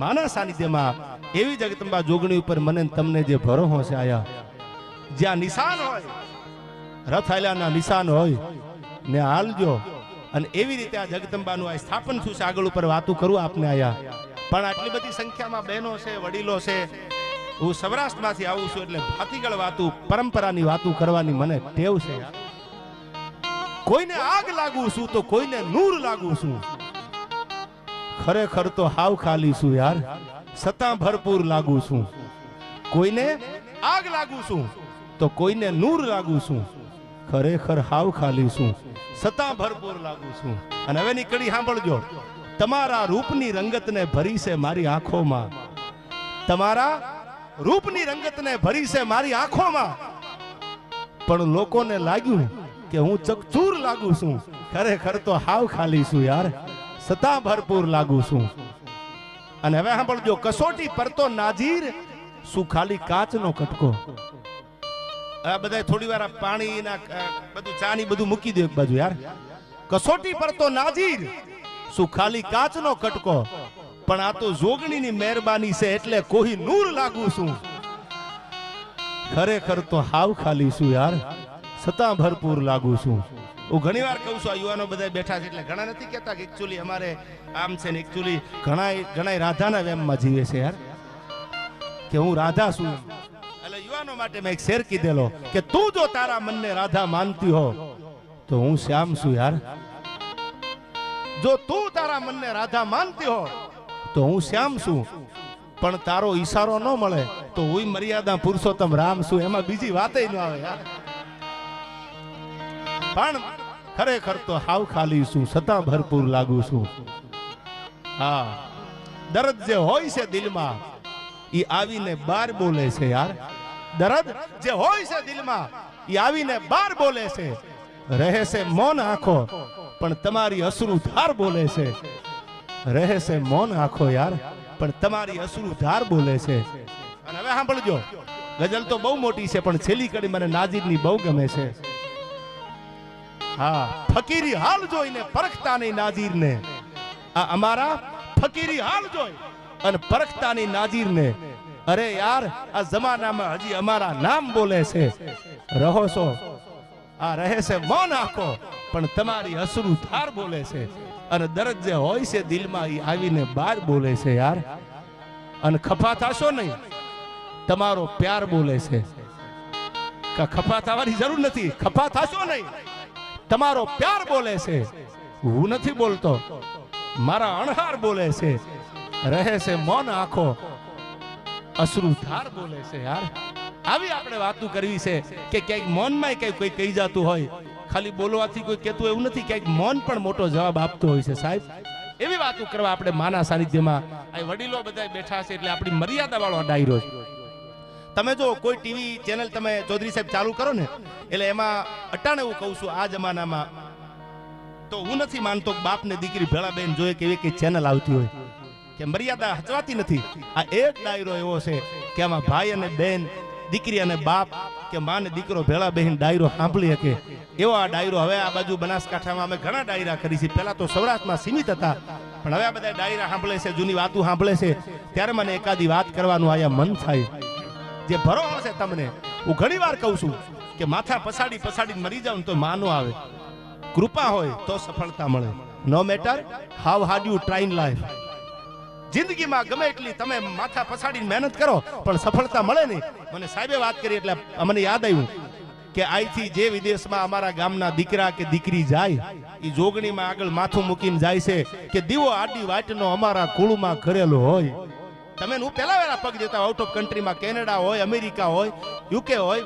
માના સાનિધ્યમાં એવી જગતંબા જોગણી ઉપર મને તમને જે ભરોહો છે આયા, જ્યાં નિશાન હોય રથ હાલ્યાના નિશાન હોય, ને હાલજો અને એવી રીતે આ જગદંબાનું આ સ્થાપન થયું છે, આગળ ઉપર વાતું કરું આપને આયા. પણ આટલી બધી સંખ્યામાં બહેનો છે, વડીલો છે, હું સૌરાષ્ટ્રમાંથી આવું છું એટલે ભાતીગળ વાતું, પરંપરાની વાતું કરવાની મને ટેવ છે. કોઈને આગ લાગુ છું તો કોઈને નૂર લાગુ છું. ખરેખર તો હાવ ખાલી છું યાર. સતા ભરપૂર લાગુ છું. કોઈને આગ લાગુ છું. તો કોઈને નૂર લાગુ છું. ખરેખર હાવ ખાલી છું. સતા ભરપૂર લાગુ છું. અને હવે કડી સાંભળજો. તમારા રૂપની રંગતને ભરી છે મારી આંખોમાં. તમારા રૂપની રંગતને ભરી છે મારી આંખોમાં. પણ લોકોને લાગ્યું કે હું ચકચૂર લાગુ છું. ખરેખર તો હાવ ખાલી છું યાર. સતા ભરપૂર લાગુ છું. અને હવે સાંભળજો કસોટી પર તો નાજીર શું ખાલી કાચનો કટકો. આ બધા થોડી વાર પાણી અ, બધું ચા ની બધું મૂકી દો બાજુ યાર. કસોટી પર તો નાજીર શું ખાલી કાચનો કટકો. પણ આ તો જોગણીની મહેરબાની છે એટલે કોઈ નૂર લાગુ છું. ખરેખર તો હાવ ખાલી છું યાર. સતા ભરપૂર લાગુ છું. હું ઘણી વાર કહું છું, આ યુવાનો બધા બેઠા છે એટલે ઘણા નથી કહેતા કે એકચ્યુઅલી અમારે આમ છે ને એકચ્યુઅલી ઘણા ઘણા રાધાના વેમમાં જીવે છે યાર. કે હું રાધા છું. એટલે યુવાનો માટે મેં એક શેર કીધેલો કે તું જો તારા મનને રાધા માનતી હો, તો હું શ્યામ છું યાર. જો તું તારા મનને રાધા માનતી હો, તો હું શ્યામ છું. પણ તારો ઈશારો ન મળે, તો હું મર્યાદા પુરુષોત્તમ રામ છું. એમાં બીજી વાતે ન આવે યાર. પણ ખરેખર તો હાવ ખાલી છું છતાં ભરપૂર લાગુ છું. હા, દર્દ જે હોય છે દિલમાં, ઈ આવીને બાર બોલે છે યાર. દર્દ જે હોય છે દિલમાં, ઈ આવીને બાર બોલે છે. રહે છે મૌન આંખો, પણ તમારી અશ્રુ ધાર બોલે છે. રહે છે મૌન આંખો યાર, પણ તમારી અશ્રુ ધાર બોલે છે. અને હવે સાંભળજો, ગઝલ તો બહુ મોટી છે, પણ છેલ્લી કડી મને નાજીરની બહુ ગમે છે. હા. ફકીરી હાલ જોઈને પરખતા નહીં નાજીરને. આ અમારા ફકીરી હાલ જોઈ અને પરખતા નહીં નાજીરને. અરે યાર, આ જમાનામાં હજી અમારા નામ બોલે છે. રહો છો. આ રહે છે મૌન આખો, પણ તમારી અસરુ ધાર બોલે છે. અને દરદ જે હોય છે દિલમાં એ આવીને બહાર બોલે છે યાર. અને ખફા થશો નહીં. તમારો પ્યાર બોલે છે. ખફા થવાની જરૂર નથી? ખફા થશો નહીં. તમારો પ્યાર બોલે છે. હું નથી બોલતો. મારા અણહાર બોલે છે. રહે છે મન આખો. અશ્રુ ધાર બોલે છે યાર. આવી આપણે વાતો કરવી છે કે ક્યાંક મનમાં કઈ કોઈ કહી જતું હોય. ખાલી બોલવાથી કોઈ કહેતું એવું નથી. ક્યાંક મન પણ મોટો જવાબ આપતો હોય છે સાહેબ. એવી વાતો કરવા આપણે માના સાનિધ્યમાં. આ વડીલો બધા બેઠા છે એટલે આપણી મર્યાદા વાળો ડાયરો છે. તમે જો કોઈ ટીવી ચેનલ તમે ચૌધરી સાહેબ ચાલુ કરો ને, એટલે એમાં અટાણે હું કહું છું, આ જમાનામાં તો હું નથી માનતો બાપ ને દીકરી ભેળા બેન જોઈએ કે એવી કઈ ચેનલ આવતી હોય. કે મર્યાદા હચવાતી નથી. આ એક ડાયરો એવો છે કે આમાં ભાઈ અને બેન, દીકરી અને બાપ કે માં ને દીકરો ભેળા બહેન ડાયરો સાંભળી શકે. એવો આ ડાયરો હવે આ બાજુ બનાસકાંઠામાં અમે ઘણા ડાયરા કરી છે. પહેલા તો સૌરાષ્ટ્રમાં સીમિત હતા, પણ હવે આ બધા ડાયરા સાંભળે છે, જૂની વાતો સાંભળે છે. ત્યારે મને એકાદી વાત કરવાનું આયા મન થાય. જે ભરો છે તમને, હું ઘણી વાર કહું છું કે માથા પસાડી પસાડીને મરી જાવ તો માનો આવે. કૃપા હોય તો સફળતા મળે. No matter how hard you try in life જિંદગીમાં ગમે એટલી તમે માથા પછાડીને મહેનત કરો, પણ સફળતા મળે નહીં. મને સાહેબે વાત કરી એટલે અમને યાદ આવ્યું કે અહીંથી જે વિદેશમાં અમારા ગામના દીકરા કે દીકરી જાય એ જોગણીમાં આગળ માથું મૂકીને જાય છે કે દીવો આડી વાટનો અમારા કુળમાં કરેલો હોય. તમે હું પહેલા વેલા પગ દેતા આઉટ ઓફ કન્ટ્રીમાં કેનેડા હોય, અમેરિકા હોય યુકે હોય.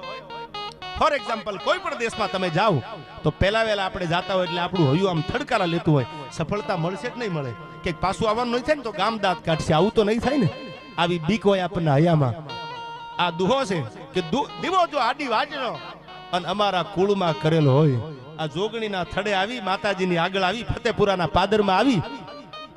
ફોર એક્ઝામ્પલ કોઈ પણ દેશમાં તમે જાઓ, તો પહેલા વહેલા આપણે જાતા હોય એટલે આપણું હયું આમ થડકારા લેતું હોય. સફળતા મળશે કે નહીં મળે. કે પાછું આવવાનું નહીં થાય ને તો ગામ દાંત કાઢશે, આવું તો નહીં થાય ને. આવી બીક હોય આપણને હયામાં. આ દુહો છે કે દીવો જો આડી વાજનો અને અમારા કુળમાં કરેલો હોય. આ જોગણીના થડે આવી, માતાજીની આગળ આવી, ફતેપુરાના પાદરમાં આવી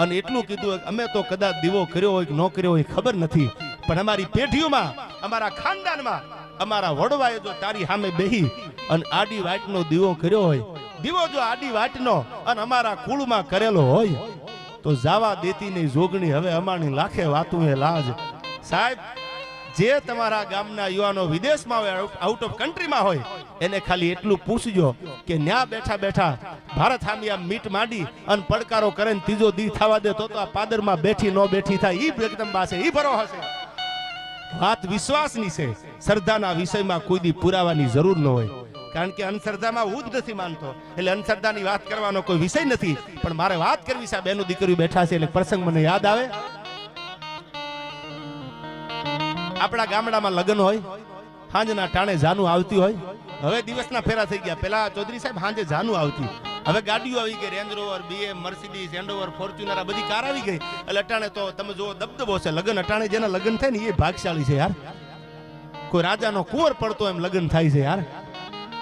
અને એટલું કીધું અમે તો કદાચ દીવો કર્યો હોય ન કર્યો હોય ખબર નથી. પણ અમારી પેઢીઓમાં, અમારા ખાનદાનમાં, અમારા વડવાએ જો તારી સામે બેહી અને આડી વાટનો દીવો કર્યો હોય, દીવો જો આડી વાટનો અને અમારા કુળમાં કરેલો હોય, તો જાવા દેતી નહીં જોગણી હવે અમારી લાખે વાતું એ લાજ. સાહેબ જે તમારા ગામના યુવાનો વિદેશમાં હોય આઉટ ઓફ કન્ટ્રીમાં હોય, એને ખાલી એટલું પૂછજો કે ન્યા બેઠા બેઠા ભારત હામિયા મીટ માંડી અને પડકારો કરે ત્રીજો દી થવા દે તો આ પાદરમાં બેઠી ન બેઠી થાય. એ જગદંબા છે એ ભરો હશે. વાત વિશ્વાસની છે. શ્રદ્ધાના વિષયમાં કોઈ દી પુરાવાની જરૂર ન હોય. કારણ કે અંધશ્રદ્ધામાં હું જ નથી માનતો. એટલે અંધશ્રદ્ધાની વાત કરવાનો કોઈ વિષય નથી. પણ મારે વાત કરવી છે. આ બેનું દીકરીઓ બેઠા છે એટલે પ્રસંગ મને યાદ આવે. આપણા ગામડામાં લગ્ન હોય સાંજના ટાણે જાનું આવતી હોય. હવે દિવસના ફેરા થઈ ગયા. પેલા ચૌધરી સાહેબ સાંજે જાનું આવતી. હવે ગાડીઓ આવી ગઈ રેન્જ રોવર બીએ મર્સિડીઝ એન્ડોવર ફોર્ચ્યુનર આ બધી કાર આવી ગઈ. એટલે અટાણે તો તમે જો દબદબો છે. લગ્ન અટાણે જેના લગ્ન થાય ને એ ભાગશાળી છે યાર. કોઈ રાજાનો કુંવર પડતો એમ લગ્ન થાય છે યાર.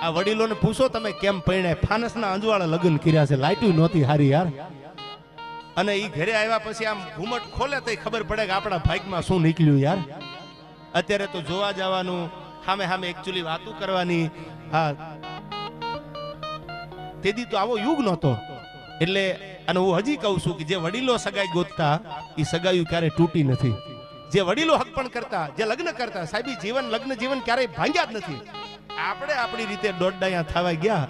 આ વડીલોને પૂછો તમે કેમ પરણ્યા ફાનસના અંજવાળા લગ્ન કર્યા છે. લાઇટું નહોતી હારી યાર. અને એ ઘરે આવ્યા પછી આમ ઘુમટ ખોલે તો ખબર પડે કે આપણા ભાગમાં શું નીકળ્યું યાર. અત્યારે તો જોવા જવાનું. સામે સામે એકચ્યુઅલી વાતો કરવાની. હા. તેથી તો આવો યુગ નહોતો. એટલે, અને હું હજી કહું છું કે જે વડીલો સગાઈ ગોતતા એ સગાઈઓ ક્યારે તૂટી નથી. જે વડીલો હક પણ કરતા, જે લગ્ન કરતા, સાહેબી જીવન, લગ્ન જીવન ક્યારેય ભાંગ્યા જ નથી. આપણે આપણી રીતે દોડડાયા થવા ગયા.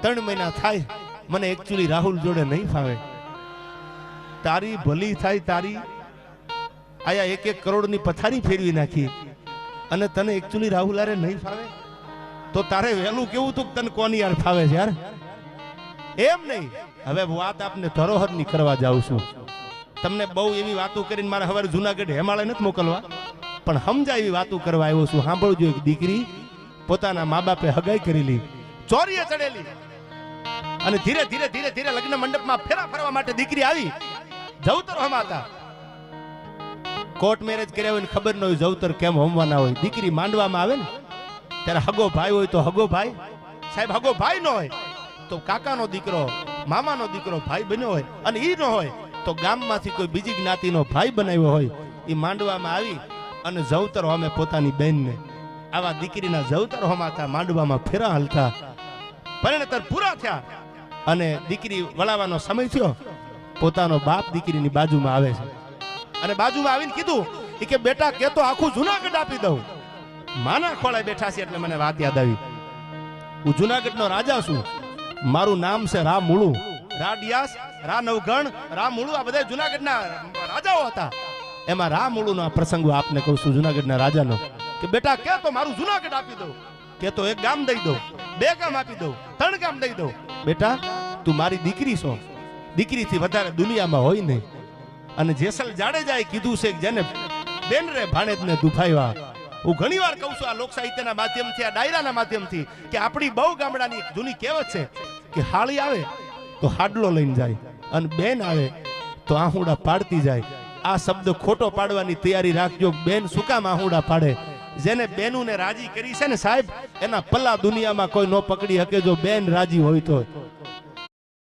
ત્રણ મહિના થાય, મને એકચ્યુઅલી રાહુલ જોડે નહીં ફાવે. તારી ભલી થાય તારી આયા એક એક કરોડની પથારી ફેરવી નાખી. અને તને એકચ્યુઅલી રાહુલ હારે નહીં ફાવે? તો તારે વહેલું કેવું તું તને કોની યાર ફાવે છે યાર? એમ નહીં. હવે વાત આપને ધરોહરની કરવા જાઉં છું. તમને બહુ એવી વાતો કરીને મારે હવે જુનાગઢ હેમાળે નથી મોકલવા. પણ સમજાય એવી વાતો કરવા આવ્યો છું. સાંભળજો એક દીકરી પોતાના મા બાપે હગાઈ કરેલી. ચોરીએ ચડેલી. અને ધીરે ધીરે ધીરે ધીરે લગ્ન મંડપમાં ફેરા ફરવા માટે દીકરી આવી. જવતર હમાતા કોર્ટ મેરેજ કર્યા હોય ને ખબર ન હોય, જવતર કેમ હોમવાના હોય. દીકરી માંડવામાં આવે ને, ત્યારે હગો ભાઈ હોય તો હગો ભાઈ. સાહેબ, હગો ભાઈ ન હોય તો કાકાનો દીકરો, મામાનો દીકરો ભાઈ બન્યો હોય અને ઈ ન હોય તો ગામમાંથી કોઈ બીજી જ્ઞાતિનો ભાઈ બનાવ્યો હોય એ માંડવામાં આવી અને જવતર હોમે પોતાની બહેનને આવા દીકરીના જવતર હોમાતા માંડવામાં ફેરા હલતા. પરિણતર પૂરા થયા અને દીકરી વળાવવાનો સમય થયો. પોતાનો બાપ દીકરીની બાજુમાં આવે છે. અને બાજુમાં આવીને કીધું કે, બેટા, કે તો આખું જુનાગઢ આપી દઉં. માના ખોળાય બેઠા છે એટલે મને વાત યાદ આવી. હું જુનાગઢનો રાજા છું. મારું નામ છે રા મુળુ. રા ડિયાસ, રા નવગણ, રા મુળુ, આ બધા જુનાગઢના રાજાઓ હતા. એમાં રા મુળુનો આ પ્રસંગ આપને કહું છું, જુનાગઢના રાજાનો. કે, બેટા, કે તો મારું જુનાગઢ આપી દઉં. કે તો એક ગામ દઈ દઉં. બે ગામ આપી દઉં. ત્રણ ગામ દઈ દઉં. બેટા, તું મારી દીકરી છો. દીકરીથી વધારે દુનિયામાં હોય નહીં. અને જેસલ જાડેજાએ કીધું છે જેને બેન રે ભાણેજને દુભાવ્યા. હું ઘણી વાર કહું છું આ લોક સાહિત્યના માધ્યમથી, આ ડાયરાના માધ્યમથી કે આપણી બહુ ગામડાની જૂની કહેવત છે કે હાળી આવે તો હાડલો લઈને જાય અને બેન આવે તો આહુડા પાડતી જાય. આ શબ્દ ખોટો પાડવાની તૈયારી રાખજો. બેન શું કામ આહુડા પાડે? જેને બેનુને રાજી કરી છે ને સાહેબ, એના પલ્લા દુનિયામાં કોઈ ન પકડી શકે જો બેન રાજી હોય તો.